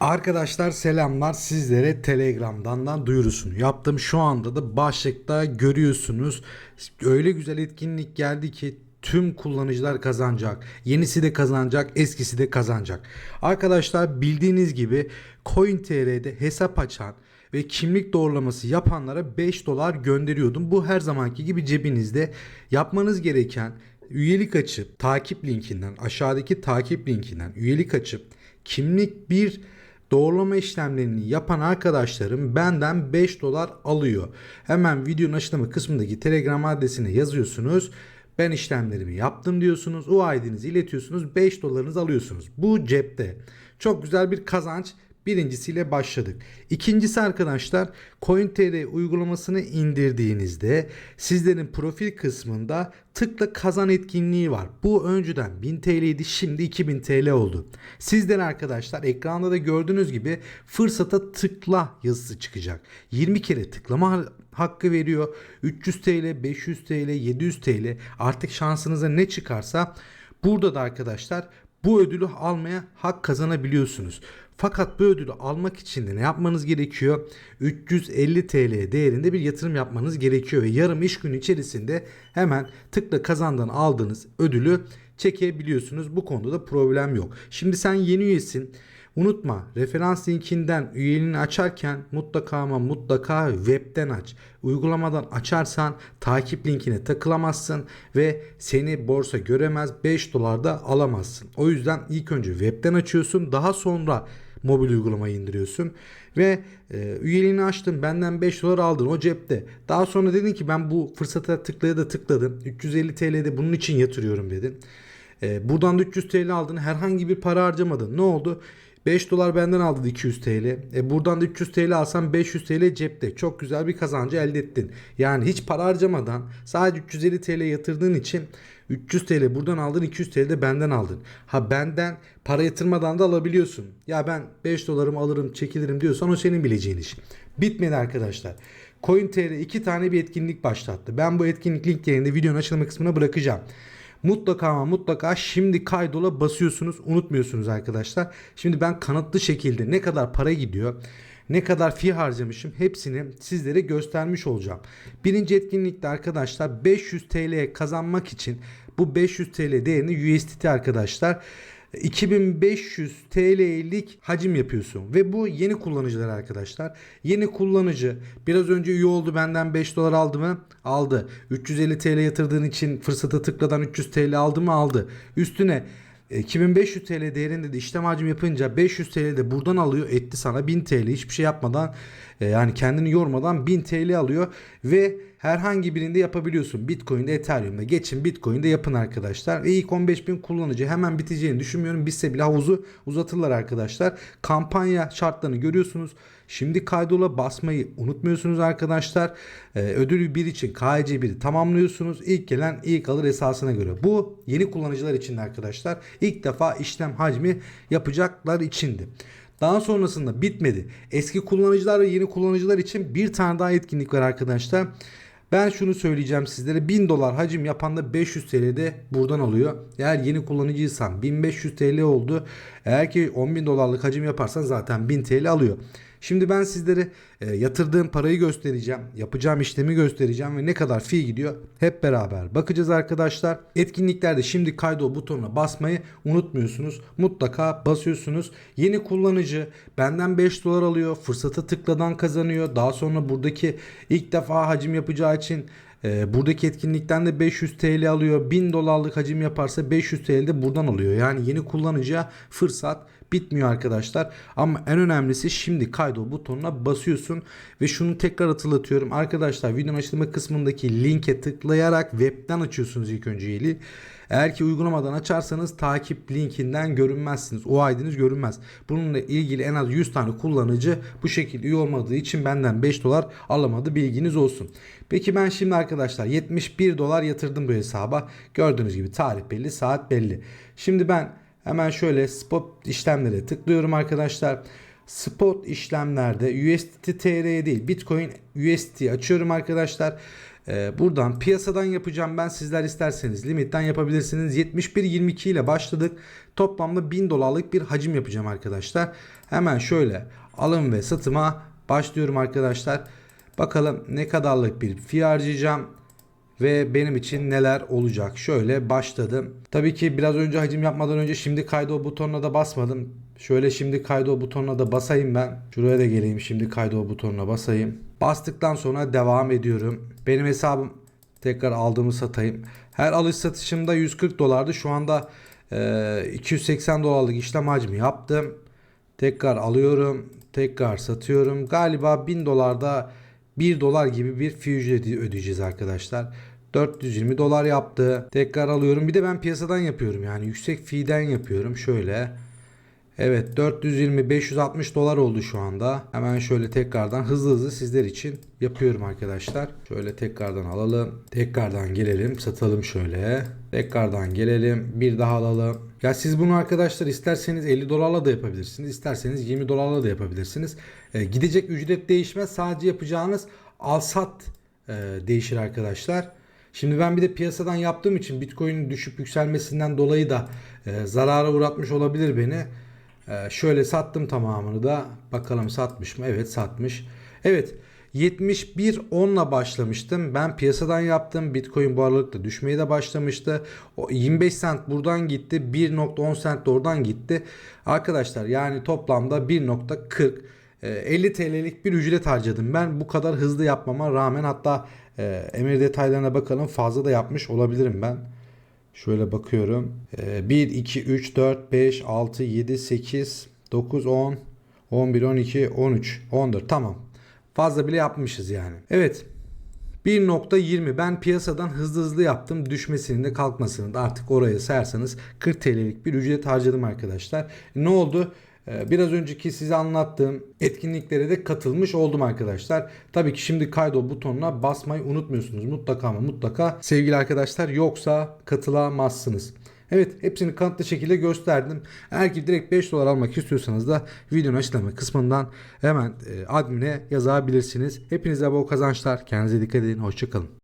Arkadaşlar selamlar sizlere Telegram'dan da duyurusunu yaptım. Şu anda da başlıkta görüyorsunuz. Öyle güzel etkinlik geldi ki tüm kullanıcılar kazanacak. Yenisi de kazanacak, eskisi de kazanacak. Arkadaşlar bildiğiniz gibi CoinTR'de hesap açan ve kimlik doğrulaması yapanlara 5 dolar gönderiyordum. Bu her zamanki gibi cebinizde. Yapmanız gereken üyelik açıp takip linkinden aşağıdaki takip linkinden üyelik açıp kimlik bir doğrulama işlemlerini yapan arkadaşlarım benden 5 dolar alıyor. Hemen videonun açıklama kısmındaki Telegram adresine yazıyorsunuz. Ben işlemlerimi yaptım diyorsunuz. O ID'nizi iletiyorsunuz. 5 dolarınızı alıyorsunuz. Bu cepte. Çok güzel bir kazanç. Birincisiyle başladık. İkincisi arkadaşlar CoinTR uygulamasını indirdiğinizde sizlerin profil kısmında tıkla kazan etkinliği var. Bu önceden 1000 TL'ydi şimdi 2000 TL oldu. Sizden arkadaşlar ekranda da gördüğünüz gibi fırsata tıkla yazısı çıkacak. 20 kere tıklama hakkı veriyor. 300 TL, 500 TL, 700 TL artık şansınıza ne çıkarsa burada da arkadaşlar bu ödülü almaya hak kazanabiliyorsunuz. Fakat bu ödülü almak için de ne yapmanız gerekiyor? 350 TL değerinde bir yatırım yapmanız gerekiyor ve yarım iş günü içerisinde hemen tıkla kazandan aldığınız ödülü çekebiliyorsunuz. Bu konuda da problem yok. Şimdi sen yeni üyesin. Unutma referans linkinden üyeliğini açarken mutlaka ama mutlaka webten aç. Uygulamadan açarsan takip linkine takılamazsın ve seni borsa göremez 5 dolar da alamazsın. O yüzden ilk önce webten açıyorsun daha sonra mobil uygulamayı indiriyorsun ve e, üyeliğini açtın benden 5 dolar aldın o cepte. Daha sonra dedin ki ben bu fırsata tıklaya da tıkladım 350 TL'de bunun için yatırıyorum dedin. E, buradan da 300 TL aldın herhangi bir para harcamadın ne oldu? 5 dolar benden aldın 200 TL. E buradan da 300 TL alsan 500 TL cepte. Çok güzel bir kazancı elde ettin. Yani hiç para harcamadan sadece 350 TL yatırdığın için 300 TL buradan aldın 200 TL de benden aldın. Ha benden para yatırmadan da alabiliyorsun. Ya ben 5 dolarımı alırım çekilirim diyorsan o senin bileceğin iş. Bitmedi arkadaşlar. CoinTR iki tane bir etkinlik başlattı. Ben bu etkinlik linklerini de videonun açılma kısmına bırakacağım. Mutlaka ama mutlaka şimdi kaydola basıyorsunuz. Unutmuyorsunuz arkadaşlar. Şimdi ben kanıtlı şekilde ne kadar para gidiyor, ne kadar fi harcamışım hepsini sizlere göstermiş olacağım. Birinci etkinlikte arkadaşlar 500 TL kazanmak için bu 500 TL değerini USDT arkadaşlar 2500 TL'lik hacim yapıyorsun ve bu yeni kullanıcılar arkadaşlar. Yeni kullanıcı biraz önce üye oldu benden 5 dolar aldı mı? Aldı. 350 TL yatırdığın için fırsata tıkladan 300 TL aldı mı? Aldı. Üstüne 2500 TL değerinde de işlem hacim yapınca 500 TL de buradan alıyor etti sana 1000 TL hiçbir şey yapmadan e, yani kendini yormadan 1000 TL alıyor ve herhangi birinde yapabiliyorsun. Bitcoin'de Ethereum'da geçin Bitcoin'de yapın arkadaşlar. Ve ilk 15.000 kullanıcı hemen biteceğini düşünmüyorum. Bitse bile havuzu uzatırlar arkadaşlar. Kampanya şartlarını görüyorsunuz. Şimdi kaydola basmayı unutmuyorsunuz arkadaşlar. Ee, ödülü bir için KC1'i tamamlıyorsunuz. İlk gelen ilk alır esasına göre. Bu yeni kullanıcılar için arkadaşlar. İlk defa işlem hacmi yapacaklar içindi. Daha sonrasında bitmedi. Eski kullanıcılar ve yeni kullanıcılar için bir tane daha etkinlik var arkadaşlar. Ben şunu söyleyeceğim sizlere 1000 dolar hacim yapan da 500 TL de buradan alıyor. Eğer yeni kullanıcıysan 1500 TL oldu. Eğer ki 10.000 dolarlık hacim yaparsan zaten 1000 TL alıyor. Şimdi ben sizlere e, yatırdığım parayı göstereceğim. Yapacağım işlemi göstereceğim ve ne kadar fi gidiyor hep beraber bakacağız arkadaşlar. Etkinliklerde şimdi kaydol butonuna basmayı unutmuyorsunuz. Mutlaka basıyorsunuz. Yeni kullanıcı benden 5 dolar alıyor. Fırsatı tıkladan kazanıyor. Daha sonra buradaki ilk defa hacim yapacağı için e, buradaki etkinlikten de 500 TL alıyor. 1000 dolarlık hacim yaparsa 500 TL de buradan alıyor. Yani yeni kullanıcıya fırsat bitmiyor arkadaşlar. Ama en önemlisi şimdi kaydol butonuna basıyorsun ve şunu tekrar hatırlatıyorum. Arkadaşlar videonun açıklama kısmındaki linke tıklayarak webten açıyorsunuz ilk önce üyeliği. Eğer ki uygulamadan açarsanız takip linkinden görünmezsiniz. O ID'niz görünmez. Bununla ilgili en az 100 tane kullanıcı bu şekilde üye olmadığı için benden 5 dolar alamadı bilginiz olsun. Peki ben şimdi arkadaşlar 71 dolar yatırdım bu hesaba. Gördüğünüz gibi tarih belli, saat belli. Şimdi ben hemen şöyle spot işlemlere tıklıyorum arkadaşlar. Spot işlemlerde USDT TR değil Bitcoin USDT açıyorum arkadaşlar. Ee, buradan piyasadan yapacağım ben sizler isterseniz limitten yapabilirsiniz. 71.22 ile başladık. Toplamda 1000 dolarlık bir hacim yapacağım arkadaşlar. Hemen şöyle alım ve satıma başlıyorum arkadaşlar. Bakalım ne kadarlık bir fee harcayacağım ve benim için neler olacak. Şöyle başladım. Tabii ki biraz önce hacim yapmadan önce şimdi kaydı o butonuna da basmadım. Şöyle şimdi kaydı o butonuna da basayım ben. Şuraya da geleyim. Şimdi kaydı o butonuna basayım. Bastıktan sonra devam ediyorum. Benim hesabım tekrar aldığımı satayım. Her alış satışımda 140 dolardı. Şu anda e, 280 dolarlık işlem hacmi yaptım. Tekrar alıyorum. Tekrar satıyorum. Galiba 1000 dolarda 1 dolar gibi bir fee ücreti ödeyeceğiz arkadaşlar. 420 dolar yaptı. Tekrar alıyorum. Bir de ben piyasadan yapıyorum. Yani yüksek fee'den yapıyorum. Şöyle. Evet 420 560 dolar oldu şu anda. Hemen şöyle tekrardan hızlı hızlı sizler için yapıyorum arkadaşlar. Şöyle tekrardan alalım. Tekrardan gelelim. Satalım şöyle. Tekrardan gelelim. Bir daha alalım. Ya siz bunu arkadaşlar isterseniz 50 dolarla da yapabilirsiniz. isterseniz 20 dolarla da yapabilirsiniz. E, gidecek ücret değişmez. Sadece yapacağınız al sat e, değişir arkadaşlar. Şimdi ben bir de piyasadan yaptığım için Bitcoin'in düşüp yükselmesinden dolayı da e, zarara uğratmış olabilir beni. Ee, şöyle sattım tamamını da. Bakalım satmış mı? Evet satmış. Evet 71.10'la başlamıştım. Ben piyasadan yaptım. Bitcoin bu aralıkta düşmeye de başlamıştı. O 25 cent buradan gitti. 1.10 cent de oradan gitti. Arkadaşlar yani toplamda 1.40 e, 50 TL'lik bir ücret harcadım. Ben bu kadar hızlı yapmama rağmen hatta e, emir detaylarına bakalım fazla da yapmış olabilirim ben. Şöyle bakıyorum. Ee, 1, 2, 3, 4, 5, 6, 7, 8, 9, 10, 11, 12, 13, 14. Tamam. Fazla bile yapmışız yani. Evet. 1.20 ben piyasadan hızlı hızlı yaptım. Düşmesinin de kalkmasını da artık oraya sayarsanız 40 TL'lik bir ücret harcadım arkadaşlar. Ne oldu? Ee, Biraz önceki size anlattığım etkinliklere de katılmış oldum arkadaşlar. Tabii ki şimdi kaydol butonuna basmayı unutmuyorsunuz. Mutlaka ama mutlaka sevgili arkadaşlar yoksa katılamazsınız. Evet hepsini kanıtlı şekilde gösterdim. Eğer ki direkt 5 dolar almak istiyorsanız da videonun açıklama kısmından hemen e, admine yazabilirsiniz. Hepinize bol kazançlar. Kendinize dikkat edin. Hoşçakalın.